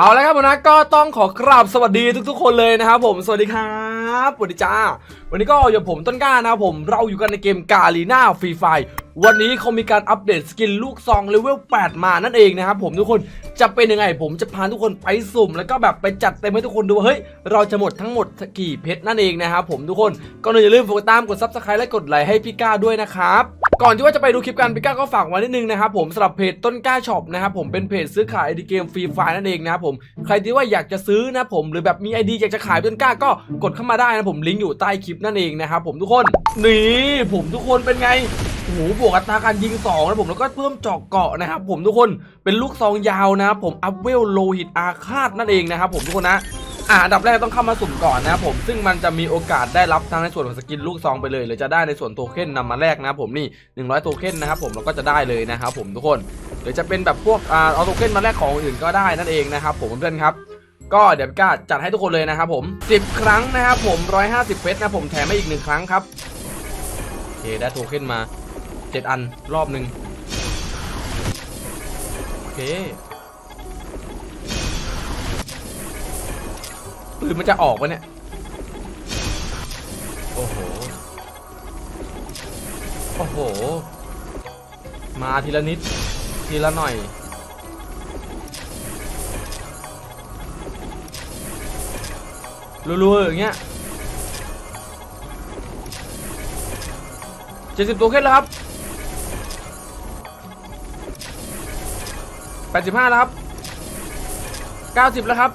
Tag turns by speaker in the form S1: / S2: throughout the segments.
S1: เอาละครับผมนะก็ต้องขอกราบสวัสดีทุกๆ คนเลยนะครับผมสวัสดีครับสวัสดีจ้า วันนี้ก็อยู่กับผมต้นกล้านะครับผมเราอยู่กันในเกมกาลีนาฟรีไฟ วันนี้เขามีการอัปเดตสกินลูกซองเลเวล 8 มานั่นเองนะครับผมทุกคนจะเป็นยังไง ผมจะพาทุกคนไปสุ่ม แล้วก็แบบไปจัดเต็มให้ทุกคนดูว่าเฮ้ย เราจะหมดทั้งหมดกี่เพชรนั่นเองนะครับผมทุกคนก็อย่าลืมกดตามกดซับสไครต์และกดไลค์ให้พี่ก้าด้วยนะครับก่อนที่ว่าจะไปดูคลิปกันพี่ก้าก็ฝากไว้นิดนึงนะครับผมสำหรับเพจต้นกล้าช็อปนะครับผมเป็นเพจซื้อขายไอดีเกมฟรีไฟนั่นเองนะครับผมใครที่ว่าอยากจะซื้อนะผมหรือแบบมีไอดีอยากจะขายต้นกล้าก็กดเข้ามาได้นะผมลิงก์อยู่ใต้คลิปนั่นเองนะครับผมทุกคนนี่ผมทุกคนเป็นไง หบวกอัตราการยิง2นะผมแล้วก็เพิ่มเจอกเกาะนะครับผมทุกคนเป็นลูกซองยาวนะครับผมอัพเวลโลหิตอาฆาตนั่นเองนะครับผมทุกคนนะอ่าอันดับแรกต้องเข้ามาสุ่มก่อนนะครับผมซึ่งมันจะมีโอกาสได้รับทั้งในส่วนของสกินลูกซองไปเลย หรือจะได้ในส่วนโทเค็นนำมาแลกนะครับผมนี่ 100 โทเค็นนะครับผมเราก็จะได้เลยนะครับผมทุกคน หรือจะเป็นแบบพวกอ่าเอาโทเค็นมาแลกของอื่นก็ได้นั่นเองนะครับผมเพื่อนครับก็เดี๋ยวพี่ก้าจัดให้ทุกคนเลยนะครับผม 10 ครั้งนะครับผม 150 เพชรนะผมแถมให้อีกหนึ่งครั้งครับโอเคได้โทเค็นมา 7อันรอบหนึ่งโอเคปืนมันจะออกวะเนี่ย โอ้โห โอ้โห มาทีละนิด ทีละหน่อย รัวๆอย่างเงี้ยเจ็ดสิบตัวขึ้นแล้วครับ แปดสิบห้าแล้วครับเก้าสิบแล้วครับ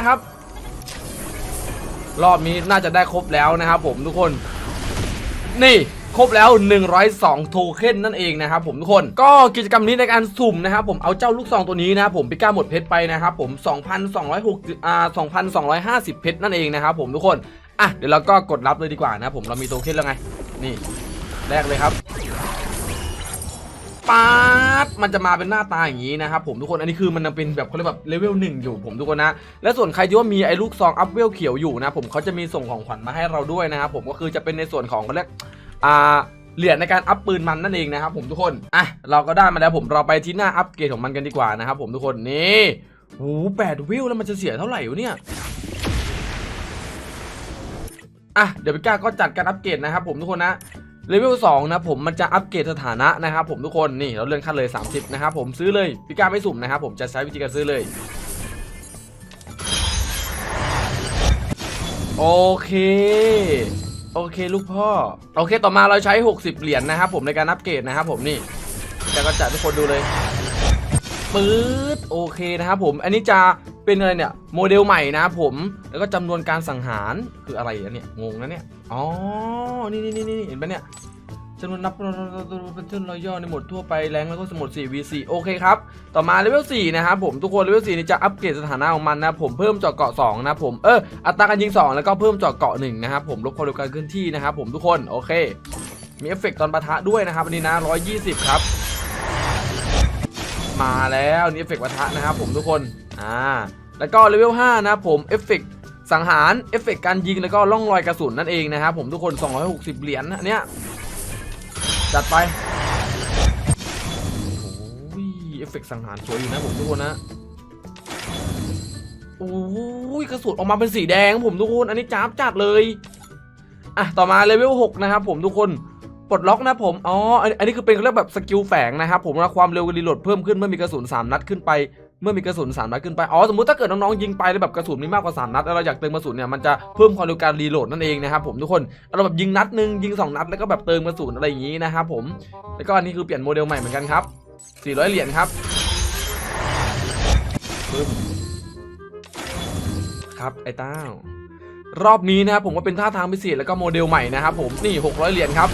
S1: 95 ครับ รอบนี้น่าจะได้ครบแล้วนะครับผมทุกคน นี่ครบแล้ว 102 โทเค็นนั่นเองนะครับผมทุกคน ก็กิจกรรมนี้ในการสุ่มนะครับผมเอาเจ้าลูกซองตัวนี้นะครับผมไปก้าหมดเพชรไปนะครับผม 2,260อ่า2,250 เพชรนั่นเองนะครับผมทุกคน อะเดี๋ยวเราก็กดรับเลยดีกว่านะครับผมเรามีโทเค็นแล้วไง นี่แรกเลยครับ ปาดมันจะมาเป็นหน้าตาอย่างนี้นะครับผมทุกคนอันนี้คือมันยังเป็นแบบเขาเรียกแบบเลเวลหนึ่งอยู่ผมทุกคนนะและส่วนใครที่ว่ามีไอ้ลูกซองอัพเวลเขียวอยู่นะผมเขาจะมีส่งของขวัญมาให้เราด้วยนะครับผมก็คือจะเป็นในส่วนของเขาเรียกอ่าเหรียญในการอัพปืนมันนั่นเองนะครับผมทุกคนอะเราก็ได้มาแล้วผมเราไปที่หน้าอัพเกรดของมันกันดีกว่านะครับผมทุกคนนี่โอ้แปดวิวแล้วมันจะเสียเท่าไหร่วะเนี่ยอะเดี๋ยวพี่ก้าก็จัดการอัพเกรดนะครับผมทุกคนนะ เลเวล2นะผมมันจะอัปเกรดสถานะนะครับผมทุกคนนี่เราเลื่อนขั้นเลย 30 นะครับผมซื้อเลยพี่ก้าไม่สุ่มนะครับผมจะใช้วิธีการซื้อเลย โอเคโอเคลูกพ่อ โอเคต่อมาเราใช้ 60 เหรียญนะครับผมในการอัปเกรดนะครับผมนี่จะก็จัดทุกคนดูเลย ปื๊ดโอเคนะครับผม อันนี้จะเป็นอะไรเนี่ยโมเดลใหม่นะผม แล้วก็จำนวนการสังหารคืออะไรเนี่ยงงนะเนี่ยอ๋อนี่นี่นี่เห็นปะเนี่ยจำนวนนับเป็นเทิร์นรอยย่อในหมดทั่วไปแรงแล้วก็สมุด 4v4 โอเคครับ ต่อมาเลเวล 4 นะครับผมทุกคนเลเวล 4 นี่จะอัปเกรดสถานะของมันนะผมเพิ่มเจาะเกาะ 2 นะผมเอออัตราการยิง 2 แล้วก็เพิ่มเจาะเกาะ 1 นะครับผมลดความเร็วการเคลื่อนที่นะครับผมทุกคนโอเค มีเอฟเฟกต์ตอนปะทะด้วยนะครับอันนี้นะ 120 ครับ มาแล้วนี่เอฟเฟกต์ปะทะนะครับผมทุกคนอ่าแล้วก็เลเวล5นะผมเอฟเฟกต์สังหารเอฟเฟกต์การยิงแล้วก็ล่องรอยกระสุนนั่นเองนะครับผมทุกคน 260 เหรียญนะเนี่ยจัดไปโอ้ยเอฟเฟกต์สังหารสวยอยู่นะผมทุกคนนะโอ้ยกระสุนออกมาเป็นสีแดงผมทุกคน อันนี้จ้าบจัดเลยอะต่อมาเลเวล6นะครับผมทุกคน ปลดล็อกนะผม อ๋อ อันนี้คือเป็นเรียกแบบสกิลแฝงนะครับผมนะความเร็วรีโหลดเพิ่มขึ้นเมื่อมีกระสุนสามนัดขึ้นไป เมื่อมีกระสุนสามนัดขึ้นไป อ๋อ สมมติถ้าเกิดน้องๆยิงไปแล้วแบบกระสุนมีมากกว่า3นัดแล้วเราอยากเติมกระสุนเนี่ยมันจะเพิ่มความเร็วการรีโหลดนั่นเองนะครับผมทุกคน เราแบบยิงนัดหนึ่งยิง2นัดแล้วก็แบบเติมกระสุนอะไรอย่างนี้นะครับผม แล้วก็อันนี้คือเปลี่ยนโมเดลใหม่เหมือนกันครับ 400 เหรียญครับปึ๊บครับไอ้เต้ารอบนี้นะครับผมก็เป็นท่าทางพิเศษแล้วก็โมเดลใหม่นะครับผมนี่ 600 เหรียญครับ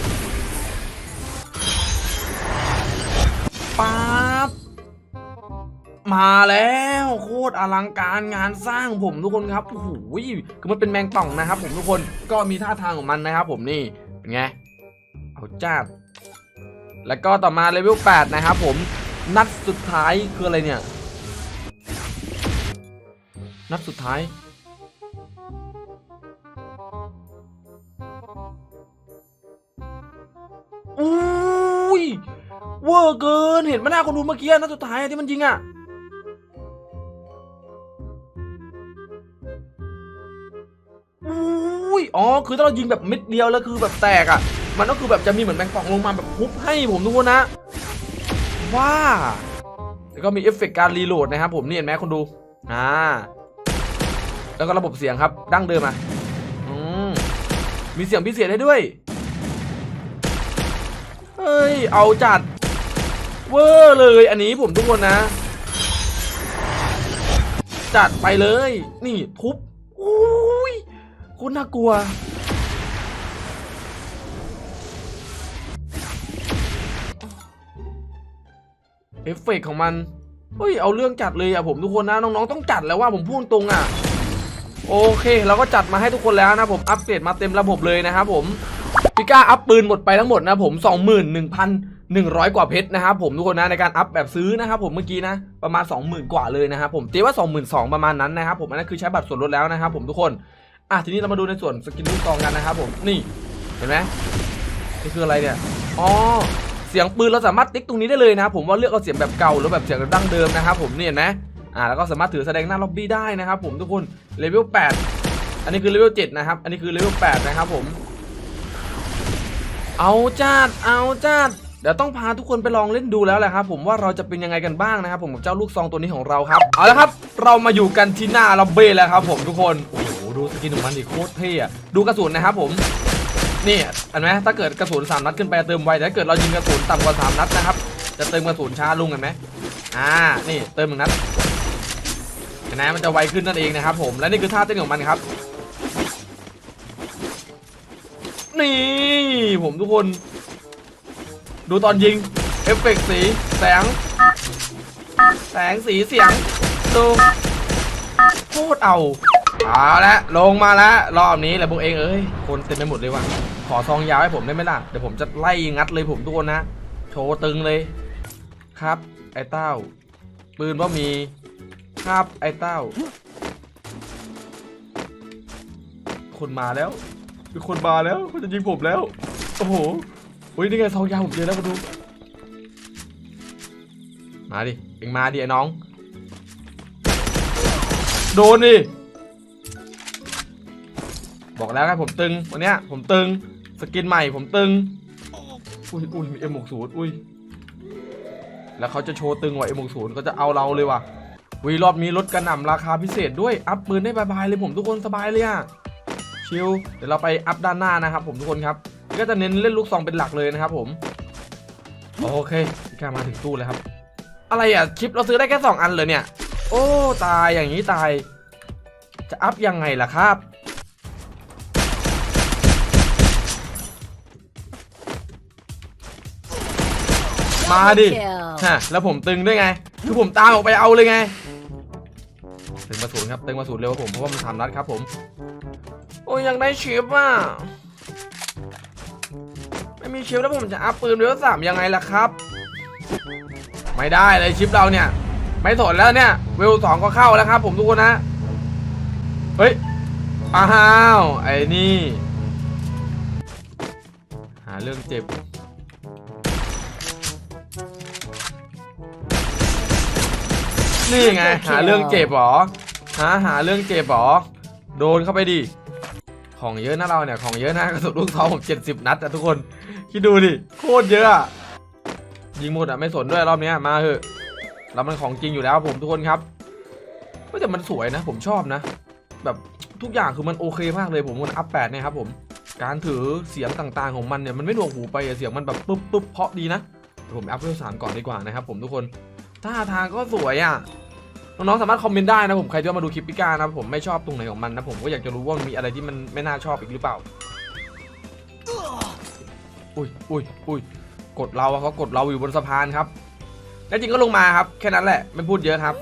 S1: มาแล้วโคตรอลังการงานสร้างผมทุกคนครับโอ้โหคือมันเป็นแมงป่องนะครับ ผมทุกคนก็มีท่าทางของมันนะครับผมนี่เป็นไงเอาจ้าแล้วก็ต่อมาเลเวล8นะครับผมนัดสุดท้ายคืออะไรเนี่ย นัดสุดท้ายอุ้ยเวอร์เกินเห็นไหมหน้าคนดูเมื่อกี้นัดสุดท้ายที่มันยิงอะ อุ้ยอ๋อคือถ้าเรายิงแบบเม็ดเดียวแล้วคือแบบแตกอะ มันก็คือแบบจะมีเหมือนแมงป่องลงมาแบบพุบให้ผมทุกคนนะ ว้าแล้วก็มีเอฟเฟกต์การรีโหลดนะครับผมนี่เห็นไหมคนดูอ่าแล้วก็ระบบเสียงครับดั้งเดิมอะอืมมีเสียงพิเศษให้ด้วยเฮ้ยเอาจัดเวอร์เลยอันนี้ผมทุกคนนะ จัดไปเลย นี่ทุบอุ้ โคตรน่ากลัว เอฟเฟกต์ของมัน เฮ้ย เอาเรื่องจัดเลยอะผมทุกคนนะ น้องๆ ต้องจัดแล้วว่าผมพูดตรงอะโอเค เราก็จัดมาให้ทุกคนแล้วนะผมอัปเกรดมาเต็มระบบเลยนะครับผมพิก้าอัพปืนหมดไปทั้งหมดนะผม 21,100 กว่าเพชรนะครับผมทุกคนนะในการอัพแบบซื้อนะครับผมเมื่อกี้นะประมาณ 20,000 กว่าเลยนะครับผมเจ๊ว่า 22,000ประมาณนั้นนะครับผมอันนั้นคือใช้บัตรส่วนลดแล้วนะครับผมทุกคน อะทีนี้เรามาดูในส่วนสกินลูกซองกันนะครับผมนี่เห็นไหมนี่คืออะไรเนี่ยอ๋อเสียงปืนเราสามารถติ๊กตรงนี้ได้เลยนะครับผมว่าเลือกเอาเสียงแบบเก่าหรือแบบเสียงดั้งเดิมนะครับผมนี่เห็นไหมอ่าแล้วก็สามารถถือแสดงหน้าล็อบบี้ได้นะครับผมทุกคนเลเวล8อันนี้คือเลเวล7นะครับอันนี้คือเลเวล8นะครับผมเอาจัดเอาจัดเดี๋ยวต้องพาทุกคนไปลองเล่นดูแล้วแหละครับผมว่าเราจะเป็นยังไงกันบ้างนะครับผมกับเจ้าลูกซองตัวนี้ของเราครับเอาละครับ เรามาอยู่กันที่หน้าล็อบบี้แล้วครับผมทุกคนโอ้โห ดูสกินของมันดิโคตรเท่อะดูกระสุนนะครับผมนี่เห็นไหมถ้าเกิดกระสุนสามนัดขึ้นไปเติมไวแต่ถ้าเกิดเรายิงกระสุนต่ำกว่าสามนัดนะครับจะเติมกระสุนช้าลงเห็นไหมอ่านี่เติมหนึ่งนัดเห็นไหมมันจะไวขึ้นนั่นเองนะครับผมและนี่คือท่าเต้นของมันครับ นี่ผมทุกคน ดูตอนยิงเอฟเฟกต์สีแสง แสงสีเสียงดูโคตรเอา เอาละลงมาล้วรอบนี้แหละพวกเองเอ้ยคนเต็มไปหมดเลยว่ะขอซองยาวให้ผมได้ไหมล่ะเดี๋ยวผมจะไล่งัดเลยผมทุกคนนะ โชว์ตึงเลยครับ ไอ้เต้า ปืนว่ามีครับไอ้เต้า คนมาแล้วมีคนมาแล้วเขาจะยิงผมแล้วโอ้โหอุ้ยนี่ไงซองยาวผมเจอแล้วมาดูมาดิเอ็งมาดิไอ้น้อง โดนดิ บอกแล้วครับผมตึงวันเนี้ยผมตึงสกินใหม่ผมตึงอุ้ยอุ้ยมีเอ็มหกศูนย์อุ้ยแล้วเขาจะโชว์ตึงว่ะเอ็มหกศูนย์ก็จะเอาเราเลยว่ะวีรอบนี้ลดกระหน่ำราคาพิเศษด้วยอัพปืนได้บายๆเลยผมทุกคนสบายเลยอะชิลเดี๋ยวเราไปอัพด้านหน้านะครับผมทุกคนครับก็จะเน้นเล่นลูกซองเป็นหลักเลยนะครับผมโอเคพี่กามาถึงตู้เลยครับ อะไรอะชิปเราซื้อได้แค่สองอันเลยเนี่ย โอ้ตายอย่างนี้ตาย จะอัพยังไงล่ะครับ มาดิฮะแล้วผมตึงด้วยไง คือผมตามออกไปเอาเลยไง ตึงมาศูนย์ครับ ตึงมาศูนย์เร็วครับผม เพราะว่ามันสามนัดครับผม โอ้ยยังได้ชิปอะ ไม่มีชิปแล้วผมจะอัพปืนเวลสามยังไงล่ะครับ ไม่ได้เลยชิปเราเนี่ย ไม่สนแล้วเนี่ย เวลสองก็เข้าแล้วครับ ผมทุกคนนะ เฮ้ย อ้าว ไอ้นี่ หาเรื่องเจ็บ นี่ไงหาเรื่องเจ็บเหรอหาหาเรื่องเจ็บเหรอโดนเข้าไปดิของเยอะนะเราเนี่ยของเยอะนะกระสุนลูกซองผมเจ็ดสิบนัดอะทุกคนคิดดูดิโคตรเยอะอะยิงหมดอะไม่สนด้วยรอบเนี้ยมาเถอะเรามันของจริงอยู่แล้วผมทุกคนครับเฮ้ยแต่มันสวยนะ ผมชอบนะ แบบทุกอย่างคือมันโอเคมากเลยผมมันอัพแปดเนี่ยครับผมการถือเสียงต่างๆของมันเนี่ยมันไม่หนวกหูไปอะเสียงมันแบบปึ๊บปึ๊บเพราะดีนะเดี๋ยวผมอัพเวลสามก่อนดีกว่านะครับผมทุกคน ท่าทางก็สวยอะน้องๆสามารถคอมเมนต์ได้นะผมใครที่มาดูคลิปพิก้านะผมไม่ชอบตรงไหนของมันนะผมก็อยากจะรู้ว่ามันมีอะไรที่มันไม่น่าชอบอีกหรือเปล่าอุ้ยอุ้ยอุ้ยกดเราอะเขากดเราอยู่บนสะพานครับแน่จริงก็ลงมาครับ แค่นั้นแหละไม่พูดเยอะครับ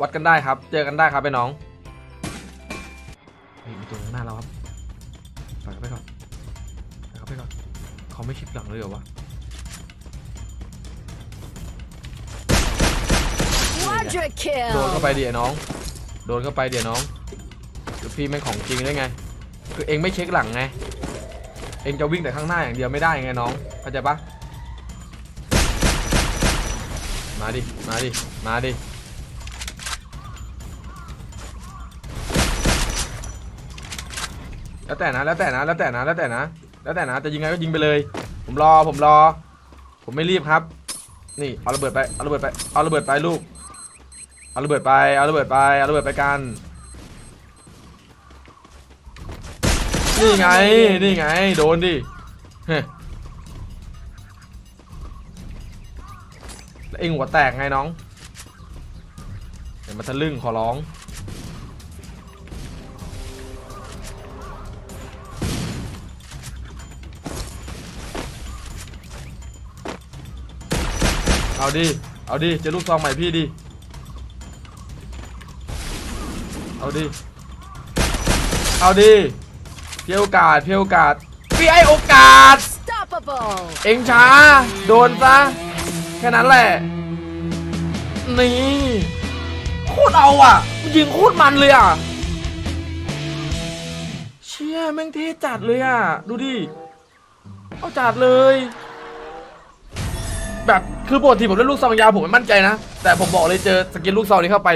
S1: วัดกันได้ครับ เจอกันได้ครับไปน้องเฮ้ยมีตัวข้างหน้าเราครับไปเข้าไปก่อนไปเข้าไปก่อนเขาไม่ชิดหลังเลยเหรอวะ โดนเข้าไปเดี๋ยน้อง โดนเข้าไปเดี๋ยน้องคือพี่แม่งของจริงได้ไง คือเองไม่เช็คหลังไง เองจะวิ่งแต่ข้างหน้าอย่างเดียวไม่ได้ไงน้อง เข้าใจปะมาดิ มาดิ มาดิ แล้วแต่นะ แล้วแต่นะ แล้วแต่นะ แล้วแต่นะ แล้วแต่นะ จะยิงไงก็ยิงไปเลย ผมรอ ผมรอ ผมไม่รีบครับ นี่ เอาระเบิดไป เอาระเบิดไป เอาระเบิดไปลูก เอาระเบิดไป เอาระเบิดไป เอาระเบิดไปกัน นี่ไง นี่ไง โดนดิเฮ้เองหัวแตกไงน้องเดี๋ยวมาทะลึ่งขอร้อง เอาดิ เอาดิ เจอลูกซองใหม่พี่ดิ เอาดิ เอาดิเพียโอกาสเพียโอกาสพี่ให้โอกาส
S2: Unstoppable!
S1: เองช้า โดนซะ แค่นั้นแหละ นี่โคตรเอาอะมันยิงโคตรมันเลยอะ เชี่ยแม่งเท่จัดเลยอะ ดูดิ เอาจัดเลย แบบคือปกติผมเล่นลูกซองยาวผมไม่มั่นใจนะ แต่ผมบอกเลยเจอสกินลูกซองนี้เข้าไป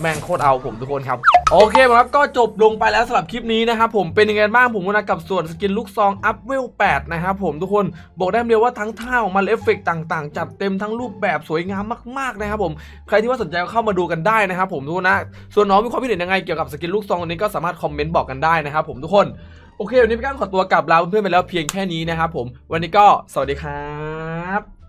S1: แม่งโคตรเอาผมทุกคนครับ โอเคครับก็จบลงไปแล้วสำหรับคลิปนี้นะครับผมเป็นยังไงบ้างผมนะกับส่วนสกินลูกซองอัพเวล8นะครับผมทุกคนบอกได้เดียวว่าทั้งท่าของมันเอฟเฟกต์ต่างๆ จัดเต็มทั้งรูปแบบสวยงามมากๆนะครับผมใครที่ว่าสนใจก็เข้ามาดูกันได้นะครับผมทุกคนนะส่วนน้องมีความคิดเห็นยังไงเกี่ยวกับสกินลูกซองอันนี้ก็สามารถคอมเมนต์บอกกันได้นะครับผมทุกคนโอเควันนี้พี่ก้านขอตัวกลับลาเพื่อนๆไปแล้วเพียงแค่นี้นะครับผมวันนี้ก็สวัสดีครับ